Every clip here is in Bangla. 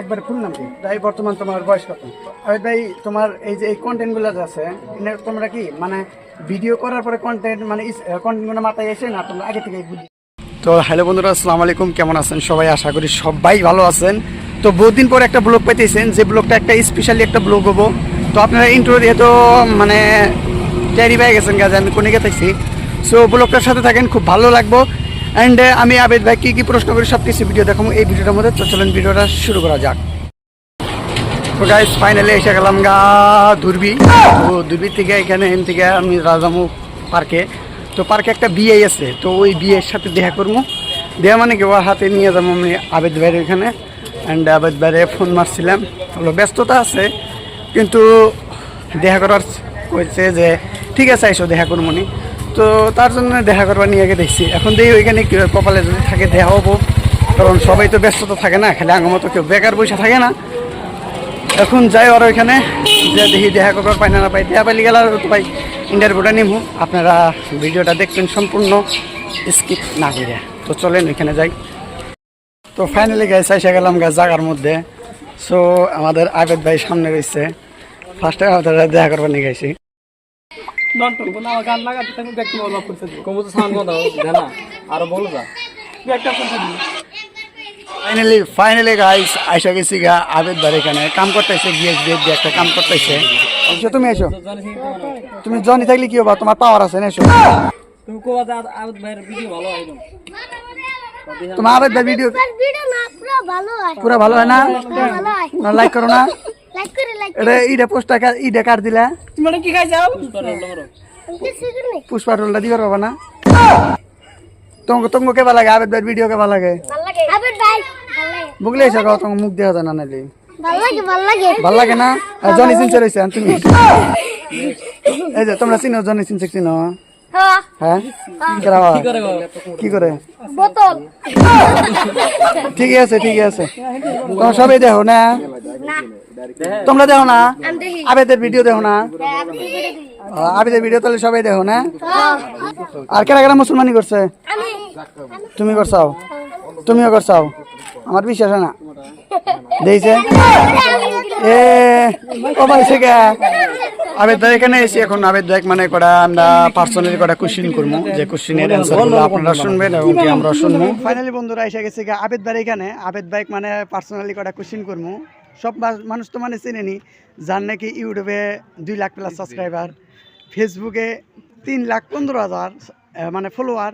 একবারে বর্তমান তোমার বয়স ভাই, তোমার এই যে এই আছে তোমরা কি মানে ভিডিও করার পরে মানে মাথায় আগে থেকে বুঝি তো হ্যালো বন্ধুরা আলাইকুম। কেমন আছেন সবাই? আশা করি সবাই ভালো আছেন। তো বহুদিন পর একটা ব্লগ পাইতেছেন। যে ব্লগটা একটা স্পেশালি একটা ব্লগ হব। তো আপনারা ইন্ট্রো দিয়ে তো মানে ক্যারি পেয়ে গেছেন গাছ আমি কোনে গেতেছি। সো ব্লগটার সাথে থাকেন, খুব ভালো লাগবো। অ্যান্ড আমি আবেদ ভাই, কী কী প্রশ্ন করি সব কিছু ভিডিও দেখাবো এই ভিডিওটার মধ্যে। তো চলেন ভিডিওটা শুরু করা যাক। তো গাইস ফাইনালি এসে গেলাম গা, দুর্বি। তো দুর্বি থেকে এখানে, এখান থেকে আমি রাজামু পার্কে। তো পার্কে একটা বিয়ে আছে, তো ওই বিয়ের সাথে দেখা করব। দেয়া মানে কি, ওর হাতে নিয়ে যাব আমি আবেদ ভাইয়ের এখানে। অ্যান্ড আবেদ ভাইরে ফোন মারছিলাম। হলো ব্যস্ততা আছে, কিন্তু দেখা করার কইছে যে, ঠিক আছে এসো দেখা করব নি। তো তার জন্য দেখা করবার নিয়ে গিয়ে দেখছি। এখন দেখি ওইখানে কপালে যদি থাকে দেখা হব। কারণ সবাই তো ব্যস্ততা থাকে না, খালি আঙের মতো কেউ বেকার বসে থাকে না। এখন যাই আর ওইখানে, যে দেখি দেখা করবার পাই না না পাই দেখা পাইলে গেলে আর তো ভাই ইন্টারভিউটা নিমু, আপনারা ভিডিওটা দেখবেন সম্পূর্ণ স্কিপ না করে। তো চলেন ওইখানে যাই। তো ফাইনালি গাইছে এসে গেলাম গাছ জাগার মধ্যে। সো আমাদের আবেদ ভাই সামনে রয়েছে। ফার্স্টে আমাদের দেখা করবার নিয়ে গেছি। নন্টন কোনো আমার গান লাগাতে থাকবে দেখতে বলবা করছে কমু তো সাউন্ড বন্ধ দেনা আরও বলো যা। একটা কথা দিই ফাইনালি ফাইনালি গাইস আইসা গেছি গা আবেদ ভাই এখানে। কাম করতেছে গিয়েস গিয়ে দিয়ে একটা কাম করতেছে। এসো তুমি এসো। তুমি জনি থাকলে কি হবা? তোমার পাওয়ার আছে না এসো। তুমি কোয়া দা আউট বাইরে ভিডিও ভালো আইলো তোমার আবেদ ভাই ভিডিও ভিডিও না পুরো ভালো হয়। পুরো ভালো হয় না? ভালো হয়। লাইক করো না। লাইক করে লাইক এটা ইটা পোস্টটা কার দিলা? তুমি কি খাই যাও? কিছু পুষ্পা রোলটা দিবার পাবা না? তোমাকে তোমাকে কেবা লাগে আবেদ ভাই ভিডিও কেবা লাগে। ভালো লাগে। আবেদ ভাই ভালো লাগে। বুকলে এসে গাও তোমার মুখ দেখা যায় না নাইলে। ভালো লাগে ভালো লাগে। ভালো লাগে না? জনি রয়েছে আর তুমি এই যে তোমরা চিনো জনি সিনসে চিনো? হ্যাঁ। হ্যাঁ? কি করা? হয়? করে গো কি করে? ঠিকই আছে ঠিকই আছে। তোমরা সবাই দেখো না? না। তোমরা দেখো না? আবেদের ভিডিও দেখো না? হ্যাঁ, করে আবেদের ভিডিও তাহলে সবাই দেখো না? হ্যাঁ। আর কেনা কেনা মুসলমানি করছে? তুমি করছাও? তুমিও করছাও? আমার বিশ্বাস হয় না। দেখছে? এ কমাইছে কে আবেদ ভাই এখানে এসে এখন আবেদ ভাই মানে করা আমরা পার্সোনালি করা কোশ্চিন করব। যে কোশ্চিনের অ্যান্সারগুলো আপনারা শুনবেন এবং কি আমরা শুনব। ফাইনালি বন্ধুরা এসে গেছে গা আবেদ ভাই এখানে। আবেদ ভাই মানে পার্সোনালি করা কোশ্চিন করব। সব মানুষ তো মানে চিনেনি যার নাকি ইউটিউবে দুই লাখ প্লাস সাবস্ক্রাইবার ফেসবুকে তিন লাখ পনেরো হাজার মানে ফলোয়ার।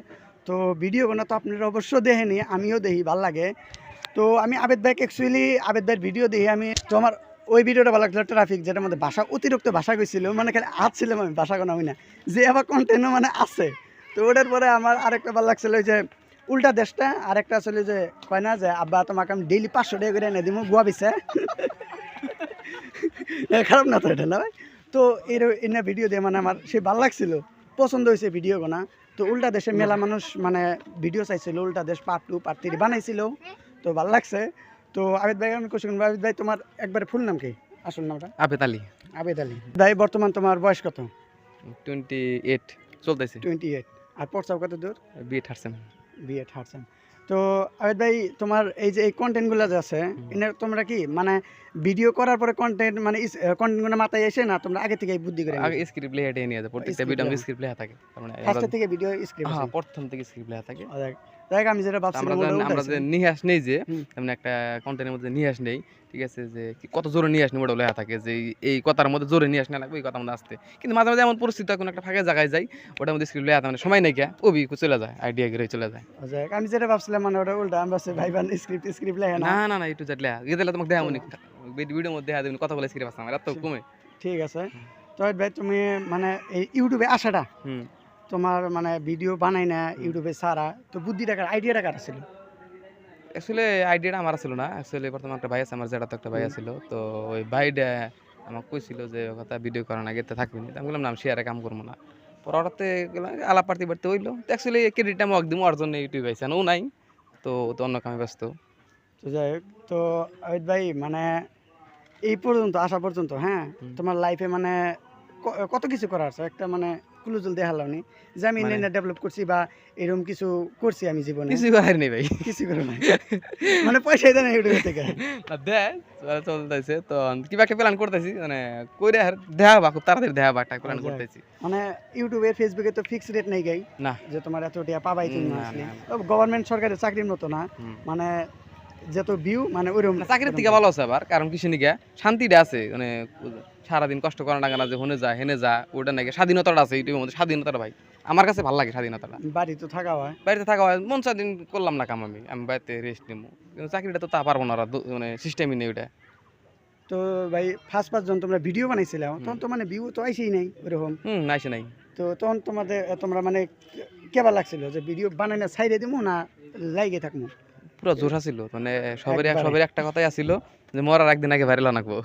তো ভিডিওগুলো তো আপনারা অবশ্য দেখেনি আমিও দেখি ভালো লাগে। তো আমি আবেদ ভাইকে অ্যাকচুয়ালি আবেদ ভাইয়ের ভিডিও দেখি আমি তো আমার ওই ভিডিওটা ভালো লাগছিল ট্রাফিক যেটার মধ্যে ভাষা অতিরিক্ত ভাষা গেছিল মানে খালি হাত ছিলাম আমি ভাষা কোনো আমি না। যে আবার কন্টেন্টও মানে আছে। তো ওটার পরে আমার আরেকটা ভালো লাগছিল ওই যে উল্টা দেশটা আরেকটা আসলে যে কয় না যে আব্বা তোমাকে আমি ডেইলি পাঁচশো টাকা করে এনে দিব গোয়া বিছে খারাপ না তো এটা না ভাই? তো এর এনে ভিডিও দিয়ে মানে আমার সে ভালো লাগছিল পছন্দ হয়েছে ভিডিও গোনা তো উল্টা দেশে মেলা মানুষ মানে ভিডিও চাইছিল উল্টা দেশ পার্ট টু পার্ট থ্রি বানাইছিল। তো ভালো লাগছে। তো আবেদ ভাই আমি কোশ্চেন আবেদ ভাই তোমার একবারে ফুল নাম কি? আসল নামটা? আবেদ আলী। আবেদ আলী। ভাই বর্তমান তোমার বয়স কত? টোয়েন্টি এইট চলতেছে। টোয়েন্টি এইট আর পড়ছাও কত দূর? বিয়ে ঠারছেন বিএ থার্ড তো আবেদ ভাই তোমার এই যে এই কন্টেন্টগুলো যে আছে এনে তোমরা কি মানে ভিডিও করার পরে কন্টেন্ট মানে কন্টেন্টগুলো মাথায় এসে না তোমরা আগে থেকে বুদ্ধি করে আগে স্ক্রিপ্ট লিখে নিয়ে যায় প্রত্যেকটা ভিডিও স্ক্রিপ্ট লেখা থাকে মানে ফার্স্ট থেকে ভিডিও স্ক্রিপ্ট হ্যাঁ প্রথম থেকে স্ক্রিপ্ট লেখা থাকে। দেখ আমি যেটা তো ভাবছিলাম আমরা যে- আমরা। নিহাস নেই যে। একটা কন্টেন্টের মধ্যে নিহাস নেই ঠিক আছে? যে কত জোরে নিয়ে আসনি ওটা লেখা থাকে যে এই- কথার মধ্যে জোরে নিয়ে আসনে লাগবে এই কথা মধ্যে আসতে। কিন্তু মাঝে মাঝে এমন পরিস্থিতি কোনো একটা ফাঁকা জায়গায় যাই ওটার মধ্যে স্ক্রিপ্ট লেখা মানে সময় নেই কে ওবি চলে যায় আইডিয়া করে চলে যায়। আমি যেটা ভাবছিলাম মানে ওটা উল্টা আমি ভাবছি ভাই বান স্ক্রিপ্ট স্ক্রিপ্ট লেখে না। না না একটু লেখা। গেলে তোমাকে দেখা মনে ভিডিওর মধ্যে দেখা দেবেন কথা বলে স্ক্রিপ্ট আছে আমার এত কমে। ঠিক আছে। তো ভাই তুমি মানে এই ইউটিউবে আসাটা হুম। তোমার মানে ভিডিও বানাই না ইউটিউবে সারা তো বুদ্ধি টাকার আইডিয়া টাকার ছিল অ্যাকচুয়ালি আইডিয়াটা আমার ছিল না। অ্যাকচুয়ালি বর্তমানে একটা ভাই আছে আমার যেটা তো একটা ভাই ছিল তো ওই ভাইটা আমাকে কইছিল যে কথা ভিডিও করার আগে তো থাকবি না। আমি বললাম না আমি শেয়ারে কাম করব না। পর হঠাৎ আলাপ পার্টি বাড়তে হইল। তো অ্যাকচুয়ালি ক্রেডিটটা আমি একদম ওর জন্য ইউটিউব আইসে ও নাই। তো তো অন্য কামে ব্যস্ত। তো যাই হোক তো আবিদ ভাই মানে এই পর্যন্ত আসা পর্যন্ত হ্যাঁ? তোমার লাইফে মানে কত কিছু করার আছে? একটা মানে ক্লুজল দেখালাম নি। যে আমি ইন্টারনেট ডেভেলপ করছি বা এরকম কিছু করছি আমি জীবনে। কিছু করার নেই ভাই। কিছু করে নাই। মানে পয়সাই দেয় না ইউটিউব থেকে। দেয় চলতেছে। তো কিবা একটা প্ল্যান করতেছি মানে কইরে আর দেখা বা খুব তাড়াতাড়ি দেখা বা একটা প্ল্যান আচ্ছা। করতেছি। মানে ইউটিউবে ফেসবুকে তো ফিক্স রেট নেই গাই না। যে তোমার এত টাকা পাবাই তুমি না, আসলে গভর্নমেন্ট সরকারের চাকরির মতো না। মানে যত ভিউ মানে ওইরকম না, চাকরির থেকে ভালো আছে আবার কারণ কিছু নিকে শান্তিটা আছে মানে সারাদিন কষ্ট করা না যে হনে যা হেনে যা ওটা নাকি স্বাধীনতাটা আছে ইউটিউবের মধ্যে স্বাধীনতাটা ভাই। আমার কাছে ভালো লাগে স্বাধীনতাটা। বাড়ি তো থাকা হয়। বাড়িতে থাকা হয় মন দিন করলাম না কাম আমি আমি বাড়িতে রেস্ট নিবো কিন্তু চাকরিটা তো তা পারব না মানে সিস্টেমই নেই ওটা তো ভাই ফার্স্ট ফার্স্ট যখন তোমরা ভিডিও বানাইছিলাম তখন তো মানে ভিউ তো আইসেই নাই ওরকম হুম নাইসে নাই। তো তখন তোমাদের তোমরা মানে কেবা লাগছিল যে ভিডিও বানাই না সাইডে দিমু না লাইগে থাকব পুরো জোর ছিল মানে সবের একবারে। সবের একটা কথাই আসছিল যে মরার একদিন আগে ভাইরাল আনাকবো।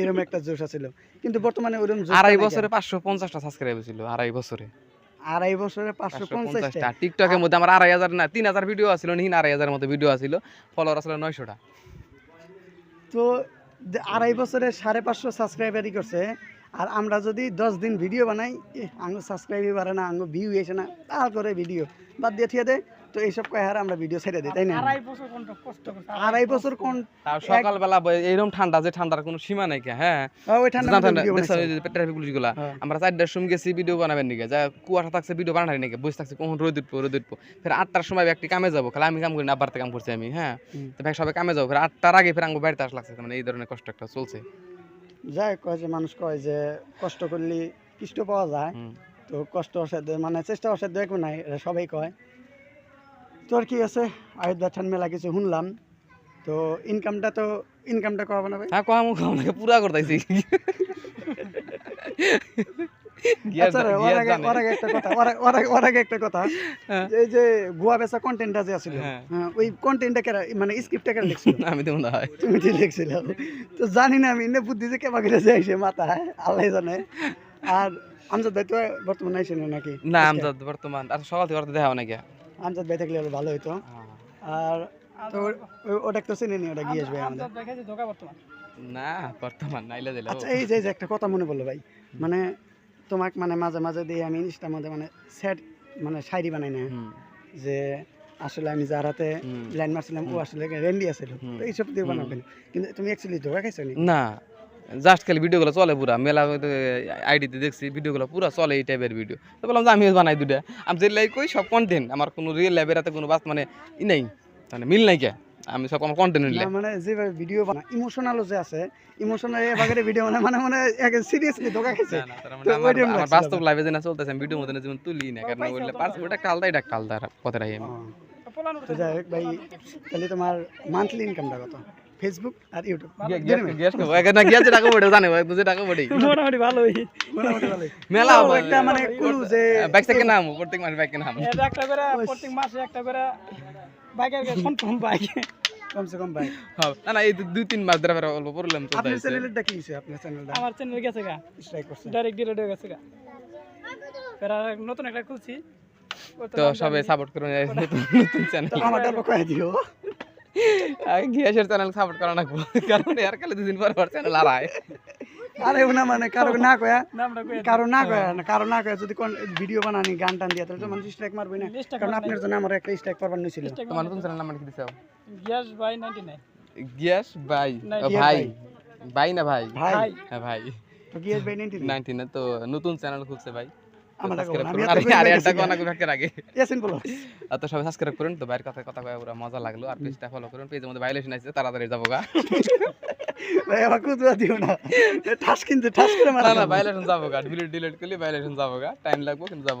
এরকম একটা জোশ ছিল কিন্তু বর্তমানে ওরকম জোশ আড়াই বছরে? পাঁচশো পঞ্চাশটা সাবস্ক্রাইব ছিল আড়াই বছরে। আড়াই বছরে পাঁচশো পঞ্চাশটা। টিকটকের মধ্যে আমার আড়াই হাজার না তিন হাজার ভিডিও আছিল নিহিন আড়াই হাজার মতো ভিডিও আছিল ফলোয়ার আসলে নয়শোটা। তো আড়াই বছরে সাড়ে পাঁচশো সাবস্ক্রাইবারই করছে আর আমরা যদি দশ দিন ভিডিও বানাই আঙ্গু সাবস্ক্রাইবই বাড়ে না আঙ্গু ভিউ এসে না তারপরে ভিডিও বাদ দিয়ে থিয়ে দে। তো এইসব কয় হারে আমরা ভিডিও ছেড়ে দিই তাই না? আড়াই বছর কষ্ট করছে আড়াই বছর কোন সকালবেলা এইরকম ঠান্ডা যে ঠান্ডার কোনো সীমা নাই হ্যাঁ? আহ, ওই ঠান্ডা ঠান্ডা ট্রাফিক পুলিশগুলা হ্যাঁ। আমরা চারটার সময় গেছি ভিডিও বানাবেন নিকে? যা কুয়াশা থাকছে ভিডিও বানাই নাকি? বসে থাকছে কখন রোদ উঠবো রোদ উঠবো? ফের আটটার সময় একটি কামে যাব খালি আমি কাম করি না আবার কাম করছি আমি হ্যাঁ? তো ভাই সবাই কামে যাব ফের আটটার আগে ফের আমার বাড়িতে আস লাগছে মানে এই ধরনের কষ্ট একটা চলছে। যাই কয় যে মানুষ কয় যে কষ্ট করলে কষ্ট পাওয়া যায় তো কষ্ট অসাধ্য মানে চেষ্টা অসাধ্য একো নাই সবাই কয়। তোর কি আছে? আয়ুধ বাচ্চান মেলা কিছু শুনলাম। তো ইনকামটা তো ইনকামটা কবে না ভাই? হ্যাঁ কম কম পুরা করতেছি। আচ্ছা হ্যাঁ। যে এই যে গুয়া বেচা কন্টেন্টটা যে আছিল হ্যাঁ। হ্যাঁ, ওই কন্টেন্টটা মানে স্ক্রিপ্টটা কেন লিখছিল? আমি তো মনে হয়। তুমি যে লিখছিল। তো জানি না আমি এনে বুদ্ধি যে কেবা করে যাই সে মাথায় আল্লাহ জানে। আর আমজাদ তো বর্তমানে আইসেন নাকি? না আমজাদ বর্তমান আর সকাল থেকে দেখা নাকি আমজাদ ভাই থাকলে ভালো হইতো। আর তো ওটা তো চিনি নি ওটা গিয়েস ভাই আমাদের ধোকা বর্তমান। না বর্তমান নাইলে দিলে আচ্ছা এই যে একটা কথা মনে পড়ল ভাই। মানে তোমাকে মানে মাঝে মাঝে দিয়ে আমি ইনস্টার মধ্যে মানে স্যাড মানে শায়রি বানাই না। যে আসলে আমি যার হাতে। লাইন মারছিলাম ও আসলে রেন্ডি আছিল। তো। এইসব দিয়ে বানাবেন। কিন্তু তুমি অ্যাকচুয়ালি ধোকা খাইছো না। জাস্ট খালি ভিডিওগুলো চলে পুরা। মেলা আইডিতে দেখছি ভিডিওগুলো পুরা চলে এই টাইপের ভিডিও তো বললাম যে আমিও বানাই দুটা আমি যে লাইক কই সব কন্টেন্ট আমার কোনো রিয়েল লাইফের হাতে কোনো বাস মানে ই নাই। মানে মিল নাই কে? আমি সব আমার কন্টেন্ট নিলে না মানে যেভাবে ভিডিও বানা ইমোশনালও যে আছে ইমোশনাল এ বাগের ভিডিও মানে মানে মানে সিরিয়াসলি ধোকা খাইছে। না, না, তার মানে আমার বাস্তব লাইফে যেন চলতেছে আমি ভিডিও মধ্যে যেমন তুলি না কারণ ওইগুলো পার্স ওটা আলাদা এটা একটা আলাদা পথে রাখি আমি। তো যাই ভাই তাহলে তোমার মান্থলি ইনকামটা কত? ফেসবুক আর ইউটিউব গিয়েছে টাকা পড়ে জানে টাকা পড়ে। মোটামুটি ভালোই। মোটামুটি ভালোই। মেলা ও, একটা মানে কুলু যে বাইক থেকে নাম প্রত্যেক মাসে নাম। একটা করে প্রত্যেক মাসে একটা করে বাইকের বাইক। কমসে কম ভাই না না এই দুই তিন মাস ধরে অল্প প্রবলেম আপনার চ্যানেলটা কি হইছে আপনার চ্যানেলটা? আমার চ্যানেল গেছে গা। স্ট্রাইক করছে। ডাইরেক্ট ডিলেট হয়ে গেছে গা। এর নতুন একটা খুলছি। তো সবাই সাপোর্ট করুন নতুন চ্যানেল আমারটা দিও। গিয়াসের চ্যানেল সাপোর্ট করা কারণ এর কালে দুদিন পর পর চ্যানেল হারায়। আরে না মানে কারও না কয়া কারও না কয়া না কারও না কয়া যদি কোন ভিডিও বানানি গান টান দিয়া তাহলে তো মানুষ স্ট্রাইক মারবে না। কারণ আপনার জন্য আমার একটা স্ট্রাইক করবার নিছিল তোমার নতুন চ্যানেল নাম কি দিছো গ্যাস বাই 99 গিয়াস ভাই ভাই। ভাই। ভাই না ভাই? ভাই। ভাই। হ্যাঁ ভাই। তো গিয়েস ভাই 99 নাইনটিন তো নতুন চ্যানেল খুলছে ভাই। তো সবাই সাবস্ক্রাইব করুন তো বাইরের কথা কথা কয়ে পুরো মজা লাগল আর পেজটা ফলো করুন পেজের মধ্যে ভাইলেশন আছে তাড়াতাড়ি যাব গা। ভাই আমার কুতুয়া দিও না। ঠাস কিন্তু ঠাস করে মারা না না ভাইলেশন যাব গা ডিলিট ডিলিট করলে ভাইলেশন যাব গা টাইম লাগবো কিন্তু যাব।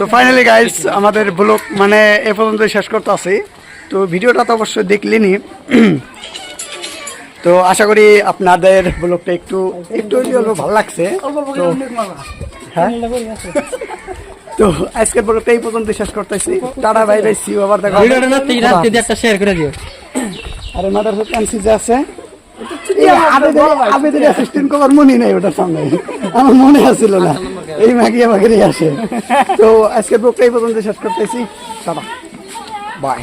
তো ফাইনালি গাইস আমাদের ব্লগ মানে এ পর্যন্ত শেষ করতে আছি তো ভিডিওটা তো অবশ্যই দেখলেনি তো আশা করি আপনাদের ব্লগটা একটু একটু হলেও ভালো লাগছে তো হ্যাঁ? তো আজকের ব্লগটা এই পর্যন্ত শেষ করতেছি। টাটা বাই বাই সি আবার দেখা হবে। একটা শেয়ার করে দিও। আরে মাদার ফ্যান্সি যে আছে আবেদের অ্যাসিস্ট্যান্ট করার মনে নেই ওটার সামনে। আমার মনে আসছিল না। এই মাগিয়া মাগিয়ে আসে। তো আজকে ব্লগটা এই পর্যন্ত শেষ করতেছি। টাটা। বাই